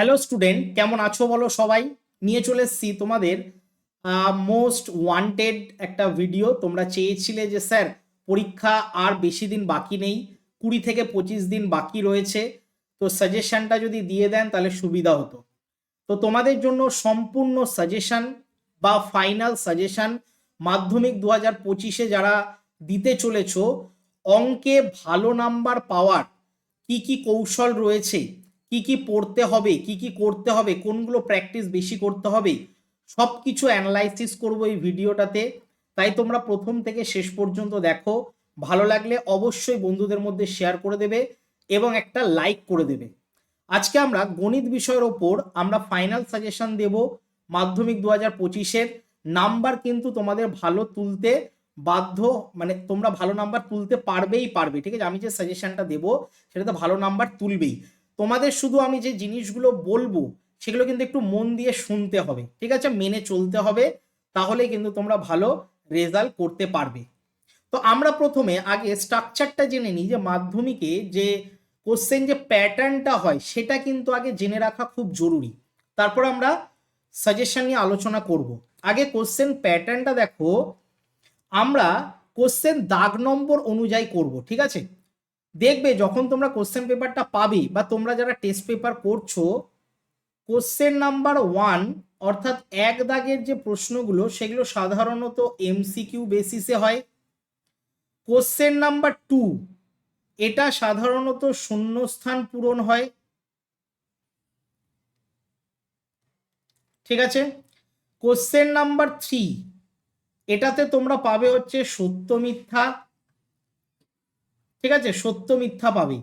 Hello student কেমন আছো বলো সবাই? নিয়ে চলে এসছি তোমাদের মোস্ট ওয়ান্টেড একটা ভিডিও তোমরা চেয়েছিলে যে, স্যার, পরীক্ষা আর বেশি দিন বাকি নেই, কুড়ি থেকে পঁচিশ দিন বাকি রয়েছে। তো সাজেশনটা যদি দিয়ে দেন, তাহলে সুবিধা হতো। তো তোমাদের জন্য সম্পূর্ণ সাজেশন বা ফাইনাল সাজেশন মাধ্যমিক দু হাজার পঁচিশে যারা দিতে চলেছ, অঙ্কে ভালো নাম্বার পাওয়ার কি কি কৌশল রয়েছে কি কি পড়তে হবে, কি কি করতে হবে, কোনগুলো প্র্যাকটিস বেশি করতে হবে সব কিছু অ্যানালাইসিস করব এই ভিডিওটাতে। তাই তোমরা প্রথম থেকে শেষ পর্যন্ত দেখো। ভালো লাগলে অবশ্যই বন্ধুদের মধ্যে শেয়ার করে দেবে এবং একটা লাইক করে দেবে। আজকে আমরা গণিত বিষয়ের ওপর আমরা ফাইনাল সাজেশন দেব মাধ্যমিক দু হাজার পঁচিশের। নাম্বার কিন্তু তোমাদের ভালো তুলতে বাধ্য মানে তোমরা ভালো নাম্বার তুলতে পারবেই পারবে, ঠিক আছে? আমি যে সাজেশনটা দেবো, সেটাতে ভালো নাম্বার তুলবেই। তোমাদের শুধু আমি যে জিনিসগুলো বলব, সেগুলো কিন্তু একটু মন দিয়ে শুনতে হবে, ঠিক আছে? মেনে চলতে হবে, তাহলে কিন্তু তোমরা ভালো রেজাল্ট করতে পারবে। তো আমরা প্রথমে আগে স্ট্রাকচারটা জেনে নিই যে মাধ্যমিকে যে কোশ্চেন যে প্যাটার্নটা হয়, সেটা কিন্তু আগে জেনে রাখা খুব জরুরি। তারপর আমরা সাজেশন নিয়ে আলোচনা করব। আগে কোশ্চেন প্যাটার্নটা দেখো, আমরা কোশ্চেন দাগ নম্বর অনুযায়ী করব, ঠিক আছে? দেখবে যখন তোমরা কোশ্চেন পেপারটা পাবে বা তোমরা যারা টেস্ট পেপার করছ কোশ্চেন নাম্বার ওয়ান অর্থাৎ এক দাগের যে প্রশ্নগুলো, সেগুলো সাধারণত এমসিকিউ বেসিসে হয়। কোশ্চেন নাম্বার টু এটা সাধারণত শূন্যস্থান পূরণ হয়। ঠিক আছে? কোশ্চেন নাম্বার থ্রি এটাতে তোমরা পাবে হচ্ছে সত্য মিথ্যা। ঠিক আছে? সত্য মিথ্যা পাবে।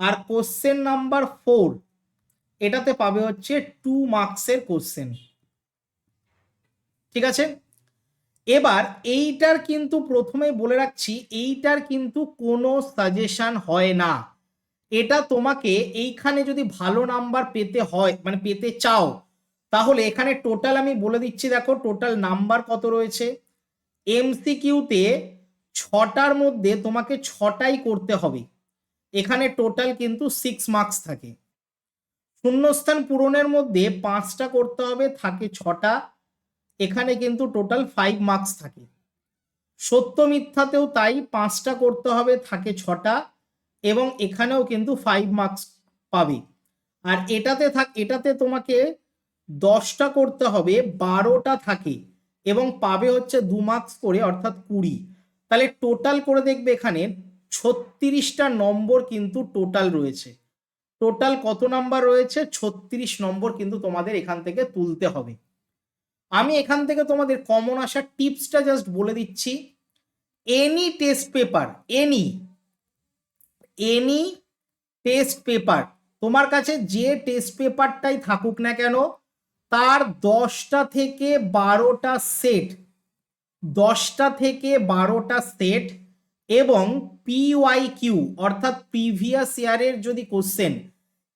আর কোশ্চেন নাম্বার ফোর এটাতে পাবে হচ্ছে টু মার্কসের কোশ্চেন ঠিক আছে? এবার এইটার কিন্তু প্রথমে বলে রাখছি, এইটার কিন্তু কোনো সাজেশন হয় না। এটা তোমাকে এইখানে যদি ভালো নাম্বার পেতে হয় মানে পেতে চাও, তাহলে এখানে টোটাল আমি বলে দিচ্ছি, দেখো টোটাল নাম্বার কত রয়েছে? এমসিকিউতে ছটার মধ্যে তোমাকে ছটাই করতে হবে। এখানে টোটাল কিন্তু সিক্স মার্কস থাকে। শূন্যস্থান পূরণের মধ্যে পাঁচটা করতে হবে, থাকে ছটা। এখানে কিন্তু টোটাল ফাইভ মার্কস থাকে। সত্য মিথ্যাতেও তাই পাঁচটা করতে হবে, থাকে ছটা। এবং এখানেও কিন্তু ফাইভ মার্কস পাবে। আর এটাতে থাক, এটাতে তোমাকে দশটা করতে হবে, বারোটা থাকে। এবং পাবে হচ্ছে দু মার্কস করে, অর্থাৎ কুড়ি। তাহলে টোটাল করে দেখবে এখানে ছত্রিশটা নম্বর কিন্তু টোটাল রয়েছে। টোটাল কত নাম্বার রয়েছে? ছত্রিশ নম্বর কিন্তু তোমাদের এখান থেকে তুলতে হবে। আমি এখান থেকে তোমাদের কমন আসার টিপসটা জাস্ট বলে দিচ্ছি। Any test paper any any test paper তোমার কাছে যে টেস্ট পেপারটাই থাকুক না কেন, তার দশটা থেকে বারোটা সেট দশটা থেকে বারোটা সেট এবং পিওয়াই কিউ অর্থাৎ প্রিভিয়াস ইয়ারের যদি কোশ্চেন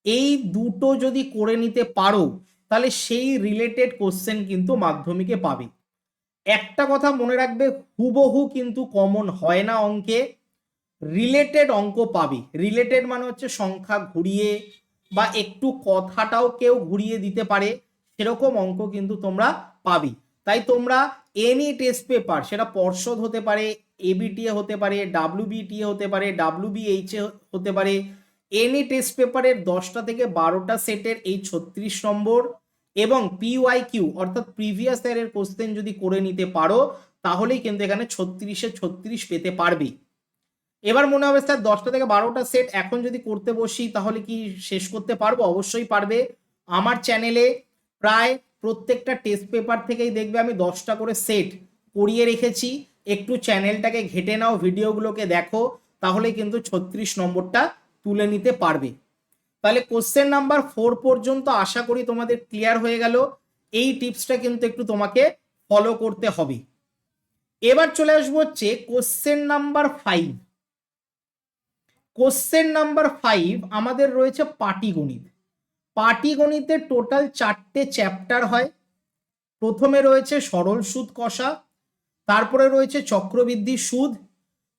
এই দুটো যদি করে নিতে পারো, তাহলে সেই রিলেটেড কোশ্চেন কিন্তু মাধ্যমিকে পাবে। একটা কথা মনে রাখবে, হুবহু কিন্তু কমন হয় না অঙ্কে রিলেটেড অঙ্ক পাবে। রিলেটেড মানে হচ্ছে সংখ্যা ঘুরিয়ে বা একটু কথাটাও কেউ ঘুরিয়ে দিতে পারে, সেরকম অঙ্ক কিন্তু তোমরা পাবে। তাই তোমরা এনি টেস্ট পেপার সেটা পর্ষদ হতে পারে এবিটিএ হতে পারে ডাব্লিউবিটিএ হতে পারে ডাব্লিউবিএইচএ হতে পারে এনি টেস্ট পেপারের দশটা থেকে বারোটা সেটের এই ছত্রিশ নম্বর এবং পিওয়াই কিউ অর্থাৎ প্রিভিয়াস ইয়ারের কোশ্চেন যদি করে নিতে পারো, তাহলেই কিন্তু এখানে ছত্রিশে ছত্রিশ পেতে পারবে। এবার মনে হবে স্যার, দশটা থেকে বারোটা সেট এখন যদি করতে বসি, তাহলে কি শেষ করতে পারব? অবশ্যই পারবে। আমার চ্যানেলে প্রায় প্রত্যেকটা টেস্ট পেপার থেকেই দেখবে আমি দশটা করে সেট করিয়ে রেখেছি। একটু চ্যানেলটাকে ঘেটে নাও ভিডিওগুলোকে দেখো, তাহলে কিন্তু ছত্রিশ নম্বরটা তুলে নিতে পারবে। তাহলে কোশ্চেন নাম্বার ফোর পর্যন্ত আশা করি তোমাদের ক্লিয়ার হয়ে গেল। এই টিপসটা কিন্তু একটু তোমাকে ফলো করতে হবে। এবার চলে আসব হচ্ছে question number five question number five আমাদের রয়েছে পাটিগণিত। পাটিগণিতের টোটাল চারটে চ্যাপ্টার হয়। প্রথমে রয়েছে সরল সুদ কষা, তারপরে রয়েছে চক্রবৃদ্ধি সুদ।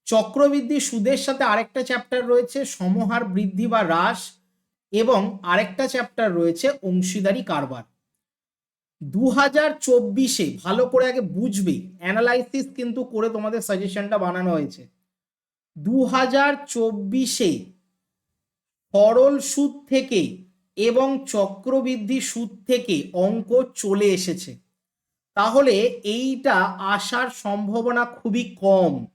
চক্রবৃদ্ধি সুদের সাথে আরেকটা চ্যাপ্টার রয়েছে সমহার বৃদ্ধি বা হ্রাস এবং আরেকটা চ্যাপ্টার রয়েছে অংশীদারি কারবার। দু হাজার চব্বিশে, ভালো করে আগে বুঝবে অ্যানালাইসিস কিন্তু করে তোমাদের সাজেশনটা বানানো হয়েছে। দু হাজার চব্বিশে সরল সুদ থেকে এবং চক্রবৃদ্ধি সুদ থেকে অঙ্ক চলে এসেছে। তাহলে এইটা আসার সম্ভাবনা খুবই কম।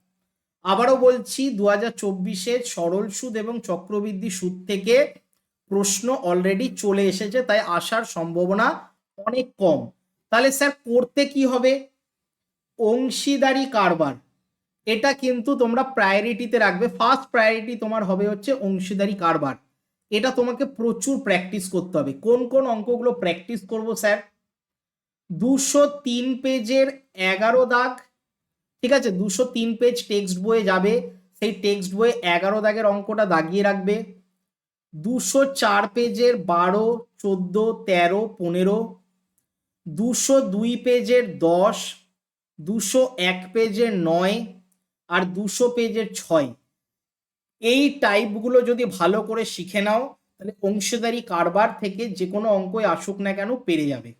আবারও বলছি দু হাজার চব্বিশে সরল সুদ এবং চক্রবৃদ্ধি সুদ থেকে প্রশ্ন অলরেডি চলে এসেছে, তাই আসার সম্ভাবনা অনেক কম। তাহলে স্যার করতে কি হবে? অংশীদারি কারবার। এটা কিন্তু তোমরা প্রায়োরিটিতে রাখবে। ফার্স্ট প্রায়োরিটি তোমার হবে হচ্ছে অংশীদারি কারবার। এটা তোমাকে প্রচুর প্র্যাকটিস করতে হবে। কোন কোন অঙ্কগুলো প্র্যাকটিস করব স্যার দুশো তিন পেজের এগারো দাগ, ঠিক আছে? দুশো তিন পেজ টেক্সট বইয়ে যাবে, সেই টেক্সট বইয়ে এগারো দাগের অঙ্কটা দাগিয়ে রাখবে। দুশো চার পেজের বারো, চোদ্দ, তেরো, পনেরো, দুশো দুই পেজের দশ, দুশো এক পেজের নয়, আর দুশো পেজের ছয়। এই টাইপগুলো যদি ভালো করে শিখে নাও, তাহলে অংশীদারি কারবার থেকে যে কোনো অঙ্কই আসুক না কেন পেরে যাবে।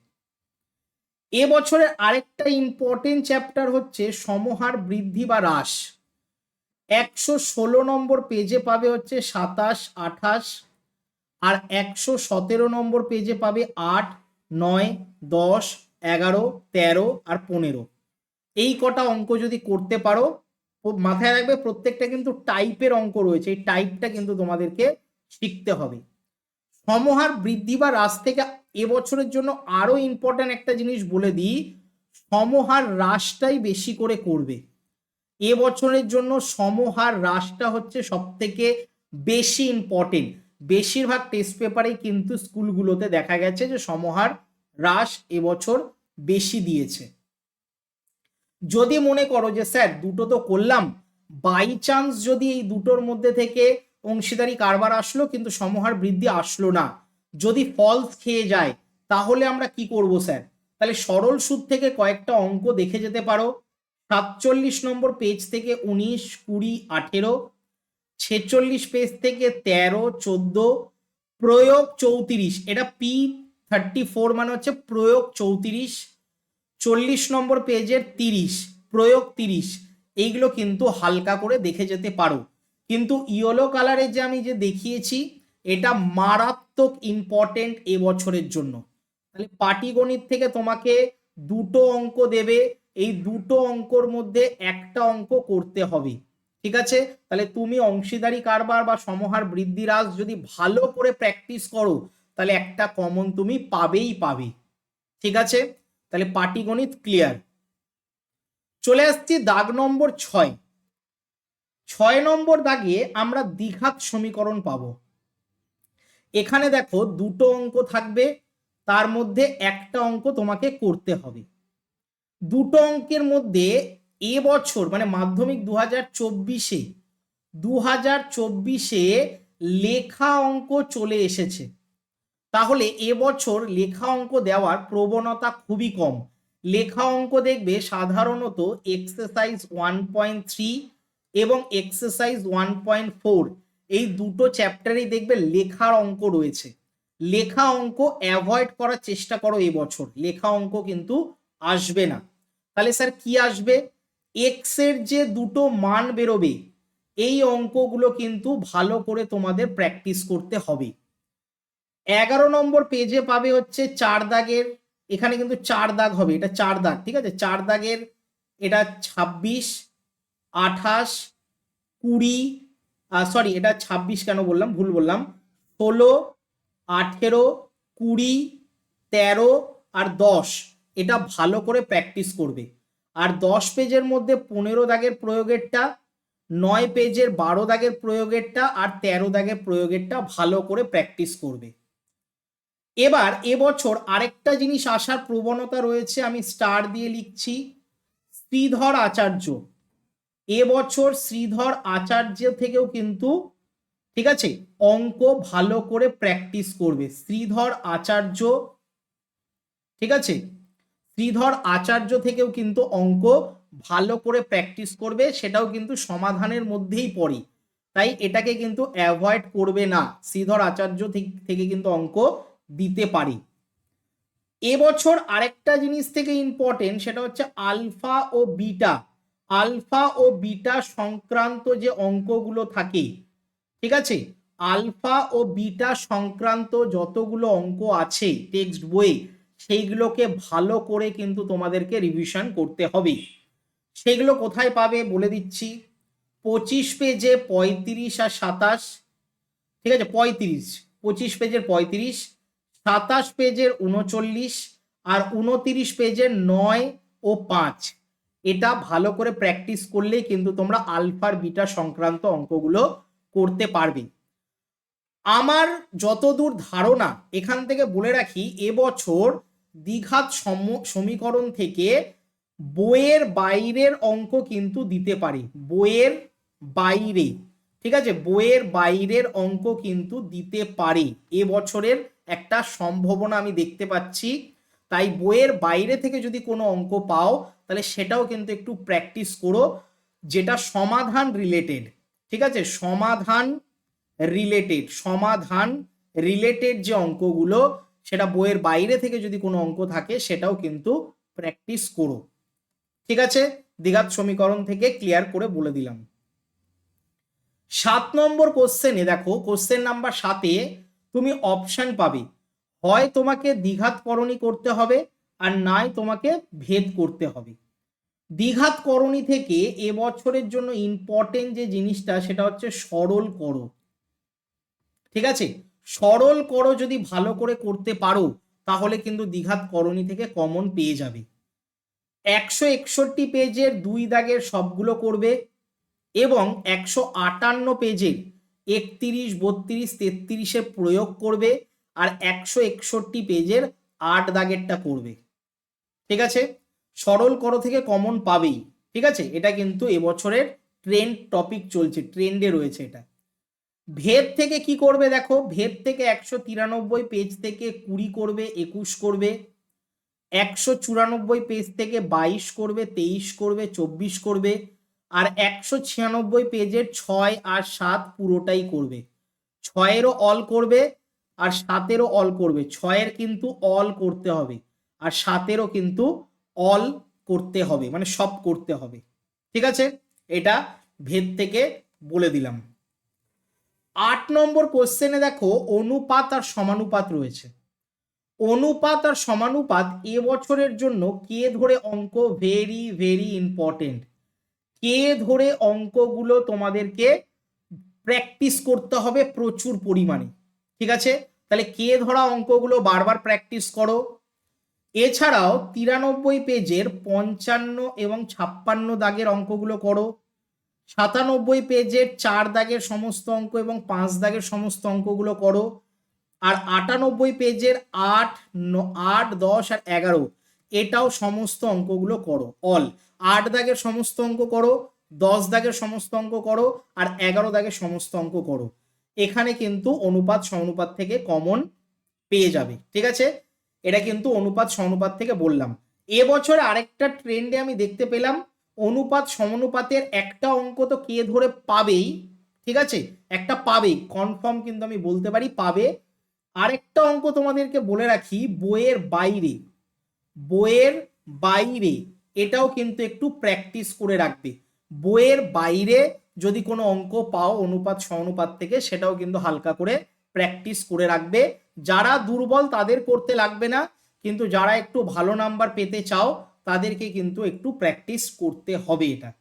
এবছরের আরেকটা ইম্পর্টেন্ট চ্যাপ্টার হচ্ছে সমহার বৃদ্ধি বা হ্রাস। একশো ষোলো নম্বর পেজে পাবে হচ্ছে সাতাশ, আঠাশ, আর একশো সতেরো নম্বর পেজে পাবে আট, নয়, দশ, এগারো, তেরো, আর পনেরো। এই কটা অঙ্ক যদি করতে পারো মাথায় রাখবে প্রত্যেকটা কিন্তু টাইপের অঙ্ক রয়েছে, এই টাইপটা কিন্তু তোমাদেরকে শিখতে হবে। সমহার বৃদ্ধি বা হ্রাস থেকে এবছরের জন্য আরও ইম্পর্ট্যান্ট একটা জিনিস বলে দিই, সমহার হ্রাসটাই বেশি করে করবে। এবছরের জন্য সমহার হ্রাসটা হচ্ছে সব থেকে বেশি ইম্পর্টেন্ট বেশিরভাগ টেস্ট পেপারেই কিন্তু স্কুলগুলোতে দেখা গেছে যে সমহার হ্রাস এবছর বেশি দিয়েছে। যদি মনে করো যে, স্যার, দুটো তো করলাম বাই চান্স যদি এই দুটোর মধ্যে থেকে অংশীদারি কারবার আসলো, কিন্তু সমহার বৃদ্ধি আসলো না, যদি ফলস খেয়ে যায়, তাহলে আমরা কি করব, স্যার? তাহলে সরল সুদ থেকে কয়েকটা অঙ্ক দেখে যেতে পারো। সাতচল্লিশ নম্বর পেজ থেকে উনিশ, কুড়ি, আঠেরো, ছেচল্লিশ পেজ থেকে তেরো, চোদ্দ, প্রয়োগ চৌত্রিশ, এটা পি থার্টি ফোর মানে হচ্ছে প্রয়োগ চৌত্রিশ চল্লিশ নম্বর পেজের তিরিশ, প্রয়োগ তিরিশ, এইগুলো কিন্তু হালকা করে দেখে যেতে পারো। কিন্তু ইয়েলো কালারে যে আমি যে দেখিয়েছি, এটা মারাত্মক ইম্পর্টেন্ট এবছরের জন্য। তাহলে পাটিগণিত থেকে তোমাকে দুটো অঙ্ক দেবে, এই দুটো অঙ্কর মধ্যে একটা অঙ্ক করতে হবে। ঠিক আছে? তাহলে তুমি অংশীদারি কারবার বা সমহার বৃদ্ধি হ্রাস যদি ভালো করে প্র্যাকটিস করো, তাহলে একটা কমন তুমি পাবেই পাবে। ঠিক আছে? তাহলে পাটিগণিত ক্লিয়ার চলে আসছি দাগ নম্বর ছয়। ছয় নম্বর দাগে আমরা দ্বিঘাত সমীকরণ পাবো। এখানে দেখো দুটো অঙ্ক থাকবে, তার মধ্যে একটা অঙ্ক তোমাকে করতে হবে। দুটো অঙ্কের মধ্যে এ বছর মানে মাধ্যমিক দু হাজার চব্বিশে দু হাজার চব্বিশে লেখা অঙ্ক চলে এসেছে। তাহলে এবছর লেখা অঙ্ক দেওয়ার প্রবণতা খুবই কম। লেখা অঙ্ক দেখবে সাধারণত এক্সারসাইজ ওয়ান পয়েন্ট থ্রি এবং এক্সারসাইজ ওয়ান পয়েন্ট ফোর এই দুটো চ্যাপ্টারেই দেখবে লেখার অঙ্ক রয়েছে। লেখা অঙ্ক অ্যাভয়েড করার চেষ্টা করো এবছর লেখা অঙ্ক কিন্তু আসবে না। তাহলে স্যার কি আসবে? এক্সের যে দুটো মান বেরোবে, এই অঙ্কগুলো কিন্তু ভালো করে তোমাদের প্র্যাকটিস করতে হবে। এগারো নম্বর পেজে পাবে হচ্ছে চার দাগের, এখানে কিন্তু চার দাগ হবে, এটা চার দাগ, ঠিক আছে? চার দাগের, এটা ছাব্বিশ, আঠাশ, কুড়ি সরি এটা ছাব্বিশ কেন বললাম? ভুল বললাম। ষোলো, আঠেরো, কুড়ি, তেরো আর দশ, এটা ভালো করে প্র্যাকটিস করবে। আর দশ পেজের মধ্যে পনেরো দাগের প্রয়োগেরটা, নয় পেজের বারো দাগের প্রয়োগেরটা আর তেরো দাগের প্রয়োগেরটা ভালো করে প্র্যাকটিস করবে। এবার এবছর আরেকটা জিনিস আসার প্রবণতা রয়েছে, আমি স্টার দিয়ে লিখছি, শ্রীধর আচার্য। এবছর শ্রীধর আচার্য থেকেও কিন্তু, ঠিক আছে, অঙ্ক ভালো করে প্র্যাকটিস করবে। শ্রীধর আচার্য, ঠিক আছে, শ্রীধর আচার্য থেকেও কিন্তু অঙ্ক ভালো করে প্র্যাকটিস করবে, সেটাও কিন্তু সমাধানের মধ্যেই পড়ে। তাই এটাকে কিন্তু অ্যাভয়েড করবে না। শ্রীধর আচার্য থেকে কিন্তু অঙ্ক দিতে পারি। এবছর আরেকটা জিনিস থেকে ইম্পর্টেন্ট সেটা হচ্ছে আলফা ও বিটা। আলফা ও বিটা সংক্রান্ত যে অঙ্কগুলো থাকে, ঠিক আছে? আলফা ও বিটা সংক্রান্ত যতগুলো অঙ্ক আছে টেক্সট বইয়ে সেইগুলোকে ভালো করে কিন্তু তোমাদেরকে রিভিশন করতে হবে। সেগুলো কোথায় পাবে বলে দিচ্ছি। পঁচিশ পেজে পঁয়ত্রিশ আর সাতাশ, ঠিক আছে? পঁয়ত্রিশ, পঁচিশ পেজের পঁয়ত্রিশ সাতাশ পেজের উনচল্লিশ আর উনতিরিশ পেজের নয় ও পাঁচ। এটা ভালো করে প্র্যাকটিস করলেই কিন্তু তোমরা আলফার বিটা সংক্রান্ত অঙ্কগুলো করতে পারবে। আমার যতদূর ধারণা, এখান থেকে বলে রাখি, এবছর দ্বিঘাত সম- সমীকরণ থেকে বইয়ের বাইরের অঙ্ক কিন্তু দিতে পারে। বইয়ের বাইরে, ঠিক আছে? বইয়ের বাইরের অঙ্ক কিন্তু দিতে পারে এবছরের একটা সম্ভাবনা আমি দেখতে পাচ্ছি। তাই বইয়ের বাইরে থেকে যদি কোনো অঙ্ক পাও, তাহলে সেটাও কিন্তু একটু প্র্যাকটিস করো, যেটা সমাধান রিলেটেড ঠিক আছে? সমাধান রিলেটেড সমাধান রিলেটেড যে অঙ্কগুলো, সেটা বইয়ের বাইরে থেকে যদি কোনো অঙ্ক থাকে, সেটাও কিন্তু প্র্যাকটিস করো। ঠিক আছে? দ্বিঘাত সমীকরণ থেকে ক্লিয়ার করে বলে দিলাম। সাত নম্বর কোশ্চেনে দেখো কোশ্চেন নাম্বার সাতে তুমি অপশন পাবে। হয় তোমাকে দ্বিঘাত করণী করতে হবে আর নাই তোমাকে ভেদ করতে হবে। দ্বিঘাত করণী থেকে এবছরের জন্য ইম্পর্টেন্ট যে জিনিসটা সেটা হচ্ছে সরল করো। ঠিক আছে? সরল করো যদি ভালো করে করতে পারো, তাহলে কিন্তু দ্বিঘাত করণী থেকে কমন পেয়ে যাবে। একশো একষট্টি পেজের দুই দাগের সবগুলো করবে এবং একশো আটান্ন পেজের একত্রিশ, বত্রিশ তেত্রিশের প্রয়োগ করবে আর একশো একষট্টি পেজের আট দাগেরটা করবে। ঠিক আছে? সরল করো থেকে কমন পাবেই। ঠিক আছে? এটা কিন্তু এবছরের ট্রেন্ড টপিক চলছে ট্রেন্ডে রয়েছে এটা। ভেদ থেকে কি করবে দেখো? ভেদ থেকে একশো তিরানব্বই পেজ থেকে কুড়ি করবে, একুশ করবে। একশো চুরানব্বই পেজ থেকে বাইশ করবে, তেইশ করবে, চব্বিশ করবে। আর একশো ছিয়ানব্বই পেজের ছয় আর সাত পুরোটাই করবে। ছয়েরও অল করবে আর সাতেরও অল করবে। ছয়ের কিন্তু অল করতে হবে আর সাতেরও কিন্তু অল করতে হবে মানে সব করতে হবে। ঠিক আছে? এটা ভেদ থেকে বলে দিলাম। আট নম্বর কোশ্চেনে দেখো, অনুপাত আর সমানুপাত রয়েছে। অনুপাত আর সমানুপাত এবছরের জন্য কে ধরে অঙ্ক ভেরি ভেরি ইম্পর্টেন্ট কে ধরে অঙ্কগুলো তোমাদেরকে প্র্যাকটিস করতে হবে প্রচুর পরিমাণে, ঠিক আছে? তাহলে কে ধরা অঙ্কগুলো বারবার প্র্যাকটিস করো? এছাড়াও তিরানব্বই পেজের পঞ্চান্ন এবং ছাপ্পান্ন দাগের অঙ্কগুলো করো। সাতানব্বই পেজের চার দাগের সমস্ত অঙ্ক এবং পাঁচ দাগের সমস্ত অঙ্কগুলো করো। আর আটানব্বই পেজের আট আট, দশ আর এগারো, এটাও সমস্ত অঙ্কগুলো করো অল আট দাগের সমস্ত অঙ্ক করো, দশ দাগের সমস্ত অঙ্ক করো, আর এগারো দাগের সমস্ত অঙ্ক করো। এখানে কিন্তু অনুপাত সমানুপাত থেকে কমন পেয়ে যাবে, ঠিক আছে? এটা কিন্তু অনুপাত সমানুপাত থেকে বললাম। এবছর আরেকটা ট্রেন্ডে আমি দেখতে পেলাম, অনুপাত সমানুপাতের একটা অঙ্ক তো কে ধরে পাবেই, ঠিক আছে? একটা পাবেই কনফার্ম কিন্তু আমি বলতে পারি পাবে। আরেকটা অঙ্ক তোমাদেরকে বলে রাখি, বইয়ের বাইরে বইয়ের বাইরে। এটাও কিন্তু একটু প্র্যাকটিস করে রাখবে। বইয়ের বাইরে যদি কোনো অঙ্ক পাও অনুপাত অনুপাত থেকে, সেটাও কিন্তু হালকা করে প্র্যাকটিস করে রাখবে। যারা দুর্বল তাদের করতে লাগবে না, কিন্তু যারা একটু ভালো নাম্বার পেতে চাও, তাদেরকে কিন্তু একটু প্র্যাকটিস করতে হবে এটা।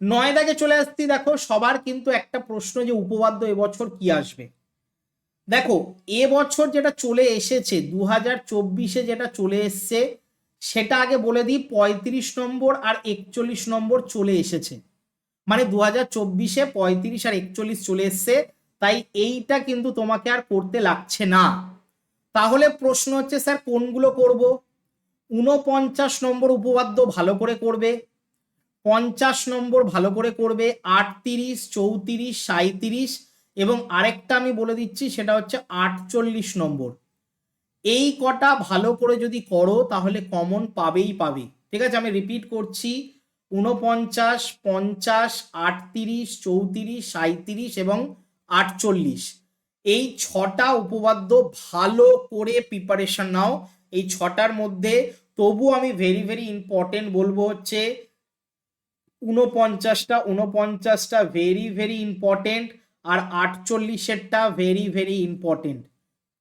নয় দাগে চলে আসছি, দেখো, সবার কিন্তু একটা প্রশ্ন যে উপবাদ্য এবছর কি আসবে? দেখো, এবছর যেটা চলে এসেছে দু হাজার চব্বিশে যেটা চলে এসছে সেটা আগে বলে দিই, পঁয়ত্রিশ নম্বর আর একচল্লিশ নম্বর চলে এসেছে। মানে দু হাজার চব্বিশে পঁয়ত্রিশ আর একচল্লিশ চলে এসছে, তাই এইটা কিন্তু তোমাকে আর করতে লাগছে না। তাহলে প্রশ্ন হচ্ছে, স্যার, কোনগুলো করব? উনপঞ্চাশ নম্বর উপবাদ্য ভালো করে করবে, পঞ্চাশ নম্বর ভালো করে করবে, আটত্রিশ, চৌত্রিশ সাঁত্রিশ এবং আরেকটা আমি বলে দিচ্ছি, সেটা হচ্ছে আটচল্লিশ নম্বর। এই কটা ভালো করে যদি করো, তাহলে কমন পাবেই পাবে। ঠিক আছে? আমি রিপিট করছি। উনপঞ্চাশ পঞ্চাশ, আটত্রিশ, চৌত্রিশ সাঁত্রিশ এবং আটচল্লিশ। এই ছটা উপপাদ্য ভালো করে প্রিপারেশন নাও। এই ছটার মধ্যে তবু আমি ভেরি ভেরি ইম্পর্টেন্ট বলব হচ্ছে উনপঞ্চাশটা উনপঞ্চাশটা ভেরি ভেরি ইম্পর্টেন্ট আর আটচল্লিশেরটা ভেরি ভেরি ইম্পর্টেন্ট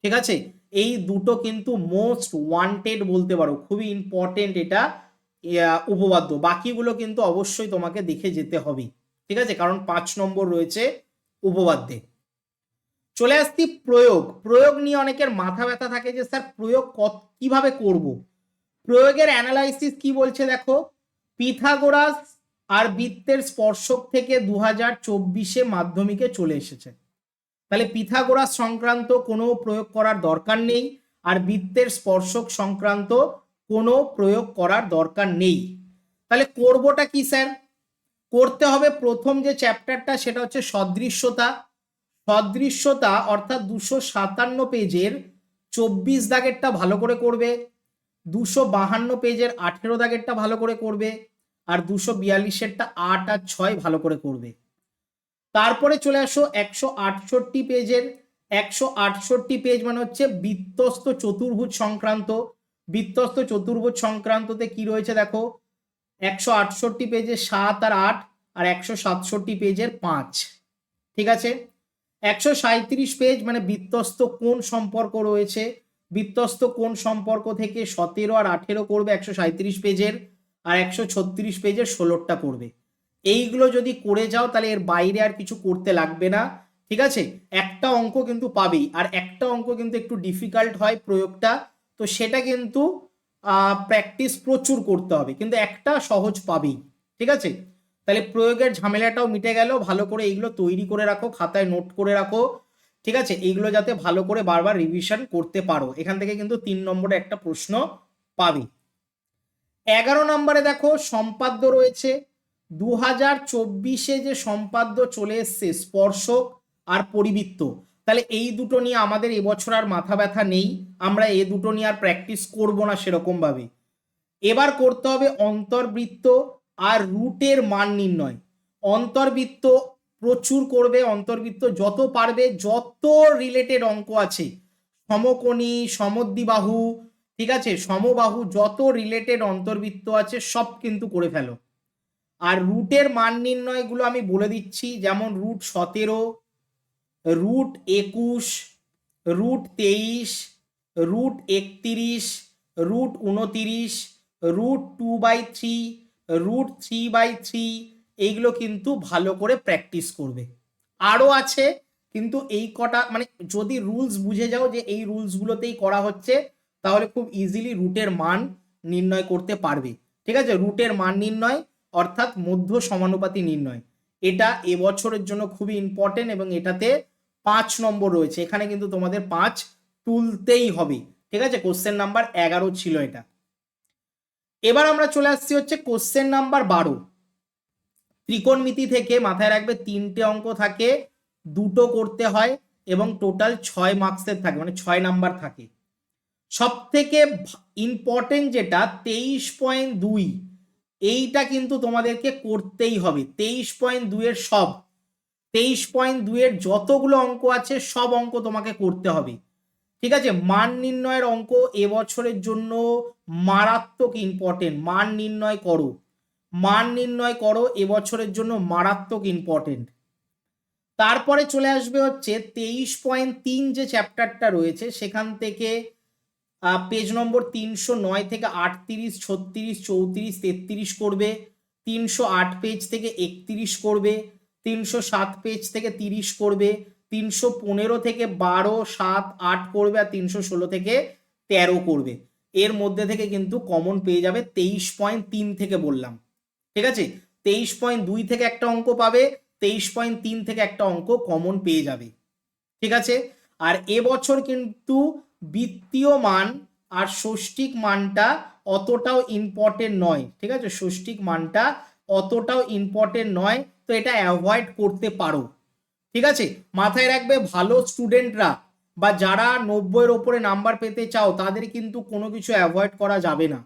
ঠিক আছে? এই দুটো কিন্তু মোস্ট ওয়ান্টেড বলতে পারো খুবই ইম্পর্টেন্ট এটা আহ, উপপাদ্য। বাকিগুলো কিন্তু অবশ্যই তোমাকে দেখে যেতে হবে। ঠিক আছে? কারণ পাঁচ নম্বর রয়েছে উপপাদ্যে। চলে আসছি প্রয়োগ। প্রয়োগ নিয়ে অনেকের মাথা ব্যথা থাকে যে স্যার প্রয়োগ কত কীভাবে করব? প্রয়োগের অ্যানালাইসিস কি বলছে দেখো? পিথাগোরাস আর বৃত্তের স্পর্শক থেকে দু হাজার চব্বিশে মাধ্যমিকে চলে এসেছে। তাহলে পিথাগোরাস সংক্রান্ত কোনো প্রয়োগ করার দরকার নেই আর বৃত্তের স্পর্শক সংক্রান্ত কোনো প্রয়োগ করার দরকার নেই। তাহলে করবোটা কি স্যার? করতে হবে প্রথম যে চ্যাপ্টারটা সেটা হচ্ছে সদৃশ্যতা। সদৃশ্যতা অর্থাৎ দুশো সাতান্ন পেজের চব্বিশ দাগেরটা ভালো করে করবে, দুশো বাহান্ন পেজের আঠেরো দাগেরটা ভালো করে করবে, আর দুশো বিয়াল্লিশেরটা আট আর ছয় ভালো করে করবে। তারপরে চলে আসো একশো আটষট্টি পেজের, একশো আটষট্টি পেজ মানে হচ্ছে বৃত্তস্ত চতুর্ভুজ সংক্রান্ত। বৃত্তস্ত চতুর্ভুজ সংক্রান্ততে কি রয়েছে দেখো? একশো আটষট্টি পেজের সাত আর আট আর একশো সাতষট্টি পেজের পাঁচ। ঠিক আছে? একশো সাঁত্রিশ পেজ মানে বৃত্তস্ত কোন সম্পর্ক রয়েছে। বৃত্তস্ত কোন সম্পর্ক থেকে সতেরো আর আঠেরো করবে একশো সাঁত্রিশ পেজের আর একশো ছত্রিশ পেজের ষোলোটা করবে। এইগুলো যদি করে যাও, তাহলে এর বাইরে আর কিছু করতে লাগবে না। ঠিক আছে? একটা অঙ্ক কিন্তু পাবেই। আর একটা অঙ্ক কিন্তু একটু ডিফিকাল্ট হয় প্রয়োগটা। তো সেটা কিন্তু প্র্যাকটিস প্রচুর করতে হবে। কিন্তু একটা সহজ পাবেই। ঠিক আছে? তাহলে প্রয়োগের ঝামেলাটাও মিটে গেল। ভালো করে এইগুলো তৈরি করে রাখো, খাতায় নোট করে রাখো। ঠিক আছে? এইগুলো যাতে ভালো করে বারবার রিভিশন করতে পারো। এখান থেকে কিন্তু তিন নম্বরে একটা প্রশ্ন পাবে। এগারো নম্বরে দেখো, সম্পাদ্য রয়েছে। দু হাজার চব্বিশে যে সম্পাদ্য চলে এসছে, স্পর্শক আর পরিবৃত্ত, তাহলে এই দুটো নিয়ে আমাদের এবছর আর মাথা ব্যথা নেই, আমরা এ দুটো নিয়ে আর প্র্যাকটিস করব না সেরকম ভাবে এবার করতে হবে অন্তর্বৃত্ত আর রুটের মান নির্ণয়। অন্তর্বৃত্ত প্রচুর করবে, অন্তর্বৃত্ত যত পারবে, যত রিলেটেড অঙ্ক আছে, সমকোণী, সমদ্বিবাহু, ঠিক আছে? সমবাহু যত রিলেটেড অন্তর্বৃত্ত আছে, সব কিন্তু করে ফেলো। আর রুটের মান নির্ণয়গুলো আমি বলে দিচ্ছি, যেমন রুট সতেরো, রুট একুশ, রুট তেইশ, রুট একত্রিশ, রুট উনতিরিশ, root two by three, root three by three, এইগুলো কিন্তু ভালো করে প্র্যাকটিস করবে। আরও আছে, কিন্তু এই কটা মানে যদি রুলস বুঝে যাও যে এই রুলসগুলোতেই করা হচ্ছে, তাহলে খুব ইজিলি রুটের মান নির্ণয় করতে পারবে। ঠিক আছে? রুটের মান নির্ণয় অর্থাৎ মধ্য সমানুপাতি নির্ণয়। এটা এবছরের জন্য খুবই ইম্পর্টেন্ট এবং এটাতে পাঁচ নম্বর রয়েছে। এখানে কিন্তু তোমাদের পাঁচ তুলতেই হবে। ঠিক আছে? কোশ্চেন নাম্বার এগারো ছিল এটা। এবার আমরা চলে আসছি হচ্ছে কোশ্চেন নাম্বার বারো। ত্রিকোণমিতি থেকে মাথায় রাখবে তিনটে অঙ্ক থাকে, দুটো করতে হয় এবং টোটাল ছয় মার্কসের থাকে মানে ছয় নাম্বার থাকে। সব থেকে ইম্পর্টেন্ট যেটা, তেইশ পয়েন্ট দুই। এইটা কিন্তু তোমাদেরকে করতেই হবে। তেইশ পয়েন্ট দুইয়ের সব, তেইশ পয়েন্ট দুইয়ের যতগুলো অঙ্ক আছে, সব অঙ্ক তোমাকে করতে হবে। ঠিক আছে? মান নির্ণয়ের অঙ্ক এবছরের জন্য মারাত্মক ইম্পর্টেন্ট মান নির্ণয় করো। মান নির্ণয় করো এবছরের জন্য মারাত্মক ইম্পর্টেন্ট তারপরে চলে আসবে হচ্ছে তেইশ পয়েন্ট তিন যে চ্যাপ্টারটা রয়েছে, সেখান থেকে পেজ নম্বর তিনশো নয় থেকে আটত্রিশ, ছত্রিশ, চৌত্রিশ, তেত্রিশ করবে, তিনশো আট পেজ থেকে একত্রিশ করবে, তিনশো সাত পেজ থেকে তিরিশ করবে, তিনশো পনেরো থেকে বারো, সাত, আট করবে আর তিনশো ষোলো থেকে তেরো করবে। এর মধ্যে থেকে কিন্তু কমন পেয়ে যাবে তেইশ পয়েন্ট তিন থেকে বললাম। ঠিক আছে? তেইশ পয়েন্ট দুই থেকে একটা অঙ্ক পাবে, তেইশ পয়েন্ট তিন থেকে একটা অঙ্ক কমন পেয়ে যাবে। ঠিক আছে? আর এবছর কিন্তু বৃত্তীয় মান আর ষষ্ঠিক মানটা অতটাও ইম্পর্টেন্ট নয়, ঠিক আছে? ষষ্ঠিক মানটা অতটাও ইম্পর্টেন্ট নয়, তো এটা অ্যাভয়েড করতে পারো, ঠিক আছে? মাথায় রাখবে ভালো স্টুডেন্টরা বা যারা নব্বইয়ের ওপরে নাম্বার পেতে চাও, তাদের কিন্তু কোনো কিছু অ্যাভয়েড করা যাবে না।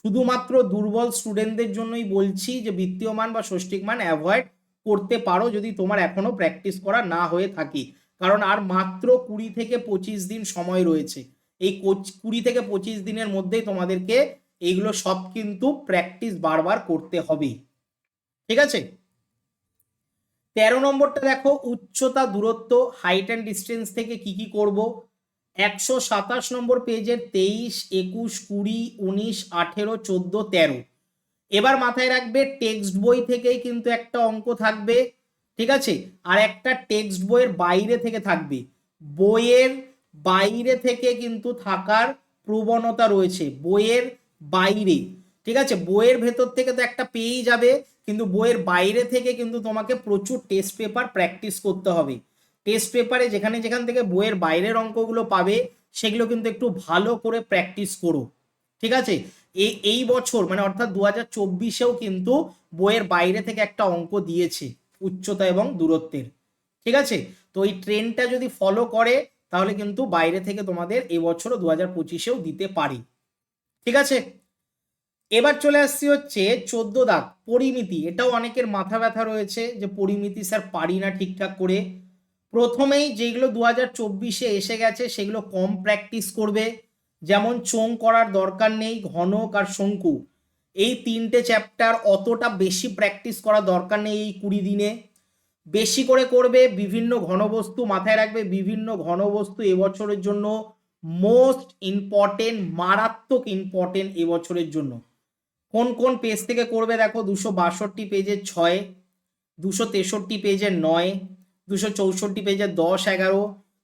শুধুমাত্র দুর্বল স্টুডেন্টদের জন্যই বলছি যে বৃত্তীয় মান বা ষষ্ঠিক মান অ্যাভয়েড করতে পারো যদি তোমার এখনও প্র্যাকটিস করা না হয়ে থাকি। কারণ আর মাত্র কুড়ি থেকে পঁচিশ দিন সময় রয়েছে। এই কুড়ি থেকে পঁচিশ দিনের মধ্যেই তোমাদেরকে এইগুলো সব কিন্তু প্র্যাকটিস বারবার করতে হবে। ঠিক আছে? তেরো নম্বরটা দেখো, উচ্চতা, দূরত্ব হাইট অ্যান্ড ডিস্টেন্স থেকে কি কি করব? একশো সাতাশ নম্বর পেজের তেইশ, একুশ, কুড়ি, উনিশ, আঠেরো, চোদ্দ, তেরো। এবার মাথায় রাখবে টেক্সট বই থেকেই কিন্তু একটা অঙ্ক থাকবে। ঠিক আছে? আর একটা টেক্সট বইয়ের বাইরে থেকে থাকবে। বইয়ের বাইরে থেকে কিন্তু থাকার প্রবণতা রয়েছে। বইয়ের বাইরে। ঠিক আছে? বইয়ের ভেতর থেকে তো একটা পেয়েই যাবে, কিন্তু বইয়ের বাইরে থেকে কিন্তু তোমাকে প্রচুর টেস্ট পেপার প্র্যাকটিস করতে হবে। টেস্ট পেপারে যেখানে যেখান থেকে বইয়ের বাইরের অঙ্কগুলো পাবে, সেগুলো কিন্তু একটু ভালো করে প্র্যাকটিস করো। ঠিক আছে? এই এই বছর মানে অর্থাৎ দু হাজার চব্বিশেও কিন্তু বইয়ের বাইরে থেকে একটা অঙ্ক দিয়েছে। উচ্চতা এবং দূরত্বের। ঠিক আছে? তো এই ট্রেনটা যদি ফলো করে, তাহলে কিন্তু বাইরে থেকে তোমাদের এবছরও দু হাজার পঁচিশেও দিতে পারি। ঠিক আছে? এবার চলে আসছি হচ্ছে চোদ্দ দাগ, পরিমিতি। এটাও অনেকের মাথা ব্যথা রয়েছে যে পরিমিতি স্যার পারি না ঠিকঠাক করে। প্রথমেই যেগুলো দু হাজার চব্বিশে এসে গেছে, সেগুলো কম প্র্যাকটিস করবে। যেমন চোং করার দরকার নেই, ঘনক আর শঙ্কু। এই তিনটে চ্যাপ্টার অতটা বেশি প্র্যাকটিস করা দরকার নেই এই কুড়ি দিনে। বেশি করে করবে বিভিন্ন ঘনবস্তু মাথায় রাখবে, বিভিন্ন ঘনবস্তু এবছরের জন্য মোস্ট ইম্পর্টেন্ট মারাত্মক ইম্পর্টেন্ট এবছরের জন্য। কোন কোন পেজ থেকে করবে দেখো, দুশো বাষট্টি পেজের ছয়, দুশো তেষট্টি পেজের নয়, দুশো চৌষট্টি পেজের দশ, এগারো,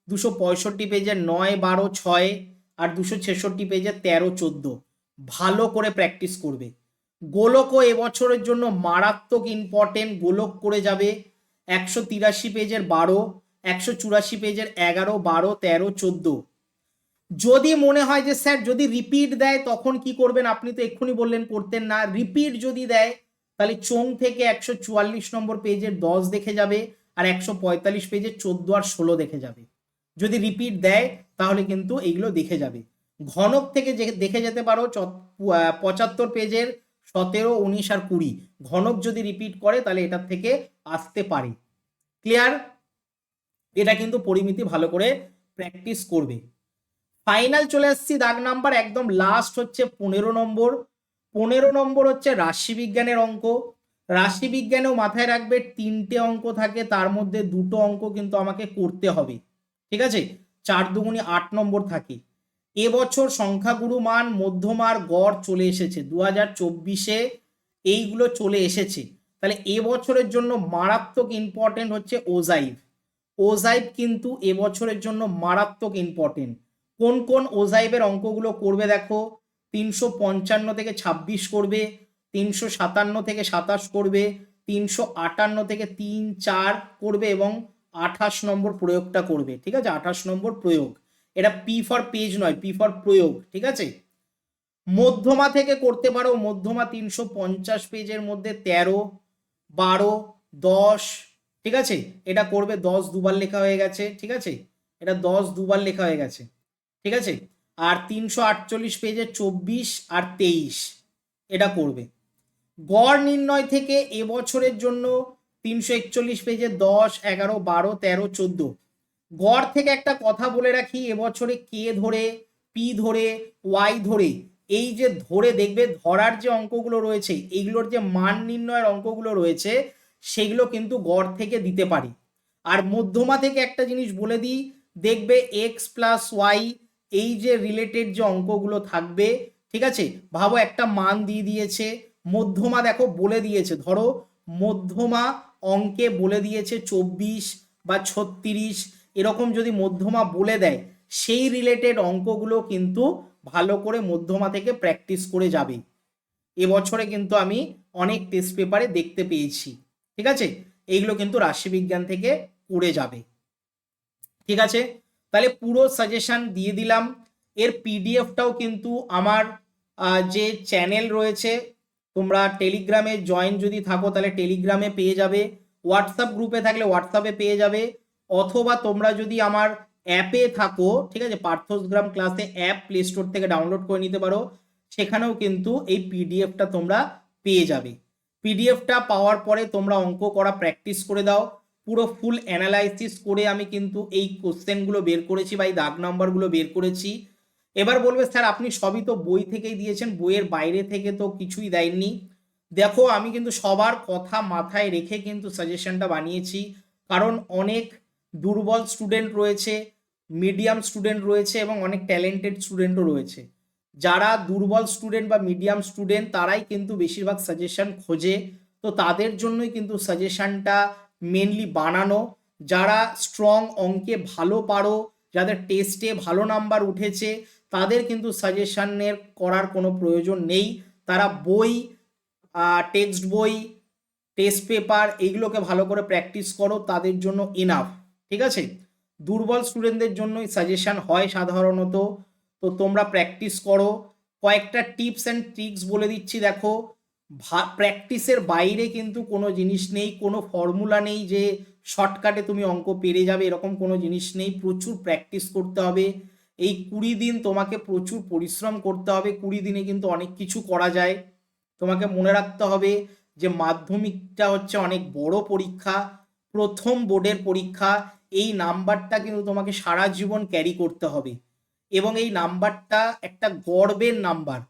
দুশো পঁয়ষট্টি পেজের নয়, বারো, ছয়, আর দুশো ছেষট্টি পেজের তেরো, চোদ্দ। ভালো করে প্র্যাকটিস করবে। গোলকও এবছরের জন্য মারাত্মক ইম্পর্টেন্ট গোলক করে যাবে। একশো তিরাশি পেজের বারো, একশো চুরাশি পেজের এগারো, বারো, তেরো, চোদ্দ। যদি মনে হয় যে, স্যার, যদি রিপিট দেয়, তখন কি করবেন? আপনি তো এক্ষুনি বললেন করতেন না। রিপিট যদি দেয়, তাহলে চোং থেকে একশো চুয়াল্লিশ নম্বর পেজের দশ দেখে যাবে আর একশো পঁয়তাল্লিশ পেজের চোদ্দ আর ষোলো দেখে যাবে। যদি রিপিট দেয়, তাহলে কিন্তু এইগুলো দেখে যাবে। ঘনক থেকে দেখে যেতে পারো পঁচাত্তর পেজের সতেরো, উনিশ আর কুড়ি। ঘনক যদি রিপিট করে, তাহলে এটার থেকে আসতে পারে। ক্লিয়ার এটা কিন্তু পরিমিতি ভালো করে প্র্যাকটিস করবে। ফাইনাল চলে আসছি দাগ নাম্বার একদম লাস্ট হচ্ছে পনেরো নম্বর। পনেরো নম্বর হচ্ছে রাশিবিজ্ঞানের অঙ্ক। রাশিবিজ্ঞানেও মাথায় রাখবে, তিনটে অঙ্ক থাকে, তার মধ্যে দুটো অঙ্ক কিন্তু আমাকে করতে হবে। ঠিক আছে? চার দুগুণি আট নম্বর থাকে। এবছর সংখ্যাগুরু মান মধ্যমার গড় চলে এসেছে। দু হাজার চব্বিশে এইগুলো চলে এসেছে। তাহলে এবছরের জন্য মারাত্মক ইম্পর্টেন্ট হচ্ছে ওজাইভ ওজাইভ কিন্তু এবছরের জন্য মারাত্মক ইম্পর্টেন্ট কোন কোন ওজাইবের অঙ্কগুলো করবে দেখো? তিনশো পঞ্চান্ন থেকে ছাব্বিশ করবে, তিনশো সাতান্ন থেকে সাতাশ করবে, তিনশো আটান্ন থেকে তিন চার করবে এবং আঠাশ নম্বর প্রয়োগটা করবে। ঠিক আছে? আঠাশ নম্বর প্রয়োগ। এটা পি ফর পেজ নয় পি ফর প্রয়োগ, ঠিক আছে? মধ্যমা থেকে করতে পারো, মধ্যমা তিনশো পঞ্চাশ পেজের মধ্যে তেরো, বারো, দশ, ঠিক আছে? এটা করবে দশ দুবার লেখা হয়ে গেছে, ঠিক আছে? এটা দশ দুবার লেখা হয়ে গেছে, ঠিক আছে? আর তিনশো আটচল্লিশ পেজে চব্বিশ আর তেইশ, এটা করবে। গড় নির্ণয় থেকে এবছরের জন্য তিনশো একচল্লিশ পেজে দশ, এগারো, বারো, তেরো, চোদ্দ গড় থেকে একটা কথা বলে রাখি, এবছরে কে ধরে, পি ধরে, ওয়াই ধরে, এই যে ধরে দেখবে ধরার যে অঙ্কগুলো রয়েছে, এইগুলোর যে মান নির্ণয়ের অঙ্কগুলো রয়েছে, সেগুলো কিন্তু গড় থেকে দিতে পারি। আর মধ্যমা থেকে একটা জিনিস বলে দিই, দেখবে এক্স প্লাস ওয়াই এই যে রিলেটেড যে অঙ্কগুলো থাকবে, ঠিক আছে? ভাবো একটা মান দিয়ে দিয়েছে, মধ্যমা দেখো বলে দিয়েছে, ধরো মধ্যমা অঙ্কে বলে দিয়েছে চব্বিশ বা ছত্রিশ এরকম যদি মধ্যমা বলে দেয়, সেই রিলেটেড অঙ্কগুলো কিন্তু ভালো করে মধ্যমা থেকে প্র্যাকটিস করে যাবে। এবছরে কিন্তু আমি অনেক টেস্ট পেপারে দেখতে পেয়েছি, ঠিক আছে? এইগুলো কিন্তু রাশিবিজ্ঞান থেকে পড়ে যাবে। ঠিক আছে? তাহলে পুরো সাজেশন দিয়ে দিলাম। এর পিডিএফটাও কিন্তু আমার যে চ্যানেল রয়েছে, তোমরা টেলিগ্রামে জয়েন যদি থাকো, তাহলে টেলিগ্রামে পেয়ে যাবে। হোয়াটসঅ্যাপ গ্রুপে থাকলে হোয়াটসঅ্যাপে পেয়ে যাবে। অথবা তোমরা যদি আমার অ্যাপে থাকো, ঠিক আছে, পার্থসগ্রাম ক্লাসে অ্যাপ প্লে স্টোর থেকে ডাউনলোড করে নিতে পারো, সেখানেও কিন্তু এই পিডিএফটা তোমরা পেয়ে যাবে। পিডিএফটা পাওয়ার পরে তোমরা অঙ্ক করা প্র্যাকটিস করে দাও। পুরো ফুল অ্যানালাইসিস করে আমি কিন্তু এই কোশ্চেনগুলো বের করেছি বা এই দাগ নাম্বারগুলো বের করেছি। এবার বলবে, স্যার, আপনি সবই তো বই থেকেই দিয়েছেন, বইয়ের বাইরে থেকে তো কিছুই দেয়নি দেখো, আমি কিন্তু সবার কথা মাথায় রেখে কিন্তু সাজেশনটা বানিয়েছি। কারণ অনেক দুর্বল স্টুডেন্ট রয়েছে মিডিয়াম স্টুডেন্ট রয়েছে এবং অনেক ট্যালেন্টেড স্টুডেন্টও রয়েছে। যারা দুর্বল স্টুডেন্ট বা মিডিয়াম স্টুডেন্ট তারাই কিন্তু বেশিরভাগ সাজেশন খোঁজে। তো তাদের জন্যই কিন্তু সাজেশনটা মেনলি বানানো। যারা স্ট্রং অঙ্কে ভালো পারো, যাদের টেস্টে ভালো নাম্বার উঠেছে, তাদের কিন্তু সাজেশনের করার কোনো প্রয়োজন নেই। তারা বই টেক্সট বই টেস্ট পেপার এইগুলোকে ভালো করে প্র্যাকটিস করো, তাদের জন্য ইনাফ ঠিক আছে? দুর্বল স্টুডেন্টদের জন্যই সাজেশন হয় সাধারণত। তো তোমরা প্র্যাকটিস করো। কয়েকটা টিপস অ্যান্ড ট্রিক্স বলে দিচ্ছি, দেখো। প্র্যাকটিসের বাইরে কিন্তু কোনো জিনিস নেই, কোনো ফর্মুলা নেই যে শর্টকাটে তুমি অঙ্ক পেরে যাবে, এরকম কোনো জিনিস নেই। প্রচুর প্র্যাকটিস করতে হবে। এই কুড়ি দিন তোমাকে প্রচুর পরিশ্রম করতে হবে। কুড়ি দিনে কিন্তু অনেক কিছু করা যায়। তোমাকে মনে রাখতে হবে যে মাধ্যমিকটা হচ্ছে অনেক বড় পরীক্ষা। প্রথম বোর্ডের পরীক্ষা। এই নাম্বারটা কিন্তু তোমাকে সারা জীবন ক্যারি করতে হবে। এবং এই নাম্বারটা একটা গর্বের নাম্বার।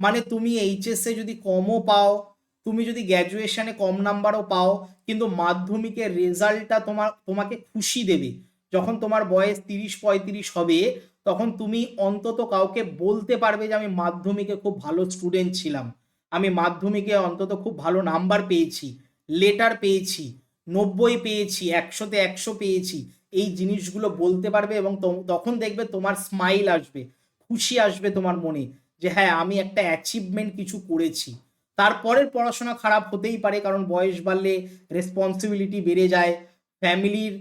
মানে তুমি এইচএসে যদি কমও পাও, তুমি যদি গ্র্যাজুয়েশনে কম নাম্বারও পাও, কিন্তু মাধ্যমিকের রেজাল্টটা তোমার, তোমাকে খুশি দেবে। যখন তোমার বয়স তিরিশ পঁয়ত্রিশ হবে, তখন তুমি অন্তত কাউকে বলতে পারবে যে, আমি মাধ্যমিকে খুব ভালো স্টুডেন্ট ছিলাম। আমি মাধ্যমিকে অন্তত খুব ভালো নাম্বার পেয়েছি লেটার পেয়েছি। নব্বই পেয়েছি, একশোতে একশো পেয়েছি। এই জিনিসগুলো বলতে পারবে এবং তখন দেখবে তোমার স্মাইল আসবে, খুশি আসবে তোমার মনে যে হ্যাঁ আমি একটা অ্যাচিভমেন্ট কিছু করেছি। তারপরের পড়াশোনা খারাপ হতেই পারে কারণ বয়স বাড়লে রেসপন্সিবিলিটি বেড়ে যায়। ফ্যামিলির,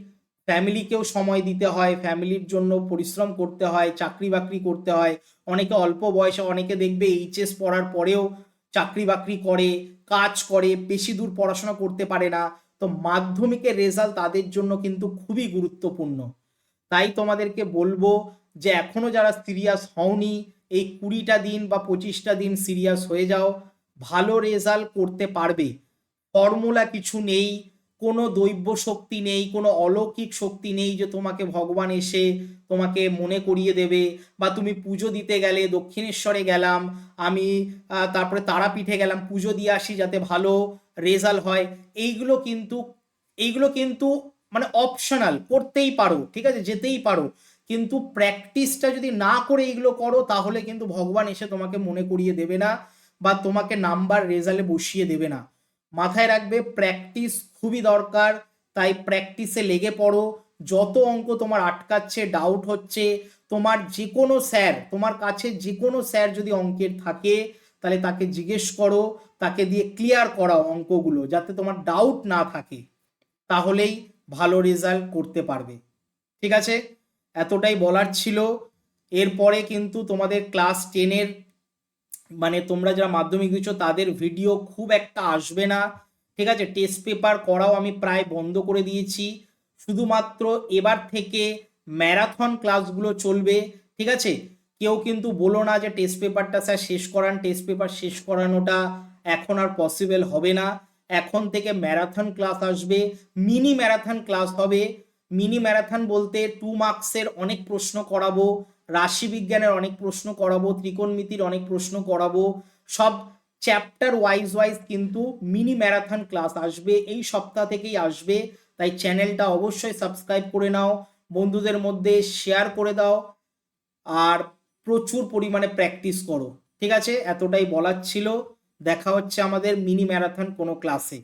ফ্যামিলিকেও সময় দিতে হয়, ফ্যামিলির জন্য পরিশ্রম করতে হয়, চাকরি বাকরি করতে হয়। অনেকে অল্প বয়সে, অনেকে দেখবে এইচএস পড়ার পরেও চাকরি বাকরি করে, কাজ করে, বেশি দূর পড়াশোনা করতে পারে না। তো মাধ্যমিকের রেজাল্ট তাদের জন্য কিন্তু খুবই গুরুত্বপূর্ণ। তাই তোমাদেরকে বলব যে এখনও যারা সিরিয়াস হওনি, এই কুড়িটা দিন বা পঁচিশটা দিন সিরিয়াস হয়ে যাও, ভালো রেজাল্ট করতে পারবে। ফর্মুলা কিছু নেই, কোনো দৈব্য শক্তি নেই, কোনো অলৌকিক শক্তি নেই যে তোমাকে ভগবান এসে তোমাকে মনে করিয়ে দেবে, বা তুমি পুজো দিতে গেলে দক্ষিণেশ্বরে গেলাম, আমি তারপরে তারাপীঠে গেলাম, পুজো দিয়ে আসি যাতে ভালো রেজাল্ট হয়, এইগুলো কিন্তু এইগুলো কিন্তু মানে অপশনাল করতেই পারো, ঠিক আছে? যেতেই পারো। কিন্তু প্র্যাকটিসটা যদি না করে এইগুলো করো, তাহলে কিন্তু ভগবান এসে তোমাকে মনে করিয়ে দেবে না বা তোমাকে নাম্বার রেজাল্টে বসিয়ে দেবে না। মাথায় রাখবে প্র্যাকটিস খুবই দরকার, তাই প্র্যাকটিসে লেগে পড়ো। যত অঙ্ক তোমার আটকাচ্ছে ডাউট হচ্ছে, তোমার যে কোনো স্যার তোমার কাছে যে কোনো স্যার যদি অঙ্কের থাকে তাহলে তাকে জিজ্ঞেস করো, তাকে দিয়ে ক্লিয়ার করাও অঙ্কগুলো যাতে তোমার ডাউট না থাকে। তাহলেই ভালো রেজাল্ট করতে পারবে। ঠিক আছে? এতটাই বলার ছিল। এরপরে কিন্তু তোমাদের ক্লাস টেনের মানে তোমরা যারা মাধ্যমিক দিচ্ছ, তাদের ভিডিও খুব একটা আসবে না। ঠিক আছে? টেস্ট পেপার করাও আমি প্রায় বন্ধ করে দিয়েছি। শুধুমাত্র এবার থেকে ম্যারাথন ক্লাসগুলো চলবে। ঠিক আছে? কেউ কিন্তু বলো না যে টেস্ট পেপারটা স্যার শেষ করান টেস্ট পেপার শেষ করানোটা এখন আর পসিবল হবে না। এখন থেকে ম্যারাথন ক্লাস আসবে মিনি ম্যারাথন ক্লাস হবে। মিনি ম্যারাথন বলতে টু মার্কসের অনেক প্রশ্ন করাবো রাশিবিজ্ঞানের অনেক প্রশ্ন করাবো, ত্রিকোণমিতির অনেক প্রশ্ন করাবো। সব চ্যাপ্টার ওয়াইজ ওয়াইজ কিন্তু মিনি ম্যারাথন ক্লাস আসবে, এই সপ্তাহ থেকেই আসবে। তাই চ্যানেলটা অবশ্যই সাবস্ক্রাইব করে নাও, বন্ধুদের মধ্যে শেয়ার করে দাও। আর প্রচুর পরিমাণে প্র্যাকটিস করো, ঠিক আছে? এতটাই বলার ছিল। দেখা হচ্ছে আমাদের মিনি ম্যারাথন কোনো ক্লাসে